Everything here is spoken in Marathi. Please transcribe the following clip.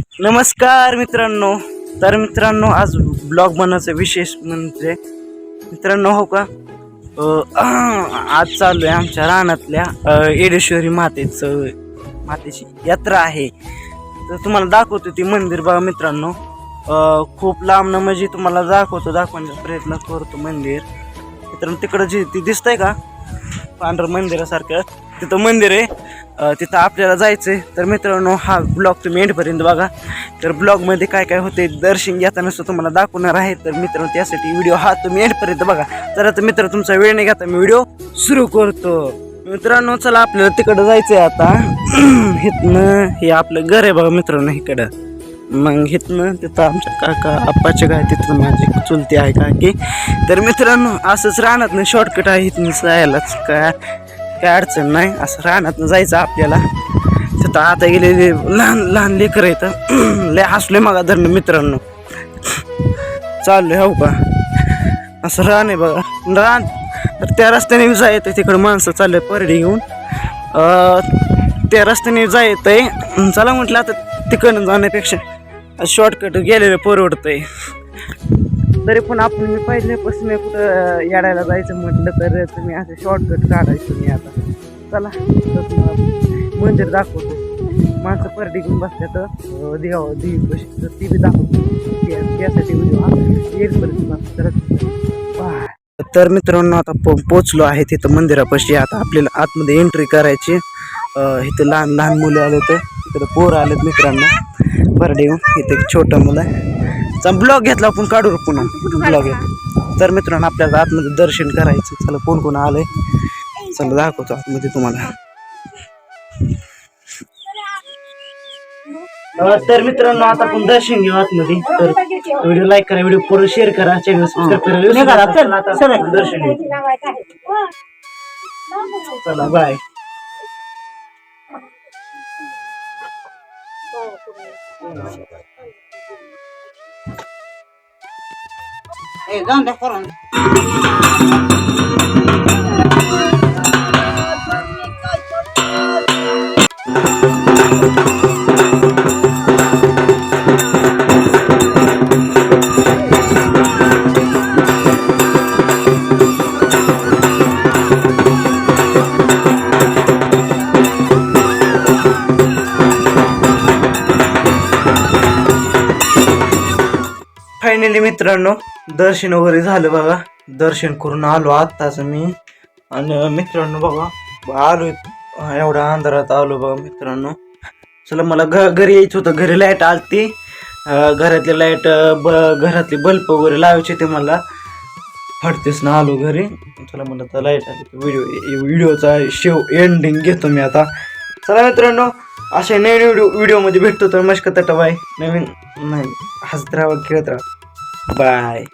नमस्कार मित्रांनो. तर मित्रांनो आज ब्लॉग बनवायचं विशेष म्हणजे मित्रांनो हो का? आज चालू आहे आमच्या रानातल्या येडेश्वरी मातेचं मातेची यात्रा आहे. तर तुम्हाला दाखवतो ती मंदिर बघा मित्रांनो. खूप लांब म्हणजे तुम्हाला दाखवतो दाखवण्याचा प्रयत्न करतो मंदिर. मित्रांनो तिकडं जे ती दिसतंय का? पांढरं मंदिरासारखं. तिथं मंदिर आहे. तिथं आपल्याला जायचं आहे तर मित्रांनो हा ब्लॉग तुम्ही एंडपर्यंत बघा. तर ब्लॉगमध्ये काय काय होते दर्शन घेताना सुद्धा तुम्हाला दाखवणार आहे. तर मित्रांनो त्यासाठी व्हिडिओ हा तुम्ही एंडपर्यंत बघा. तर आता मित्र तुमचा वेळ नाही घेता मी व्हिडिओ सुरू करतो. मित्रांनो चला आपल्याला तिकडं जायचं आहे आता. हिथनं हे आपलं घर आहे बघा मित्रांनो इकडं. मग हिथनं तिथं आमच्या काका आप्पाचे काय तिथं माझी चुलती आहे काकी. तर मित्रांनो असंच राहणार नाही शॉर्टकट आहे इथनं जायलाच. काय काय अडचण नाही. असं रानातनं जायचं आपल्याला. तिथं आता गेलेले लहान लहान लेकर आहेत. लय हसले मागा धरणं मित्रांनो. चाललोय हो का? असं रान आहे बघा. रान. तर त्या रस्त्याने जायचं तिकडं माणसं चालले परडी घेऊन. त्या रस्त्याने जायचं चला म्हटलं आता तिकडनं जाण्यापेक्षा. शॉर्टकट गेलेलं परवडतंय. तरी पण आपण मी पहिल्यापासून कुठं येडायला जायचं म्हटलं तर तुम्ही असं शॉर्टकट काढायचं मी आता. चला तर मंदिर दाखवतो. माणसं परडी घेऊन बसल्या तर देवा देवी कशी तर ती बी दाखवतो. त्यासाठी व्हिडिओ येईपर्यंत करत तर मित्रांनो आता पो पोचलो आहे तिथं मंदिरापाशी. आता आपल्याला आतमध्ये एंट्री करायची. इथं लहान लहान मुलं आले होते. इकडं पोरं आलेत मित्रांनो. परडी येऊन इथे एक छोटं मुलं आहे. ब्लॉग घेतला आपण काढू पुन्हा. ब्लॉग घेतो तर मित्रांनो आपल्याला आतमध्ये दर्शन करायचं चला कोण कोण आलंय? चला दाखवतो आतमध्ये तुम्हाला. तर मित्रांनो आता आपण दर्शन घेऊ आतमध्ये. तर व्हिडिओ लाईक करा व्हिडिओ पूर्ण शेअर करा. चॅनल सबस्क्राईब करा. विसरू नका. चला आता दर्शन घेऊ चला बाय फायनली मित्रांनो दर्शन वगैरे झालं बघा. दर्शन करून आलो आत्ताच मी. आणि मित्रांनो बघा आलो एवढ्या अंधारात आलो बघा मित्रांनो. चला मला घ घरी यायचं होतं. घरी लाइट आलती. अं, घरातली लाइट ब घरातले बल्ब वगैरे लावायचे ते मला. फडतेच ना आलो घरी. चला मला तर लाइट आली. व्हिडिओ व्हिडिओचा शेव एंडिंग घेतो मी आता. चला मित्रांनो अशा नवीन व्हिडिओ व्हिडिओमध्ये भेटतो तर मस्क तटा बाय नवीन नाही हसत राहा खेळत राहा. बाय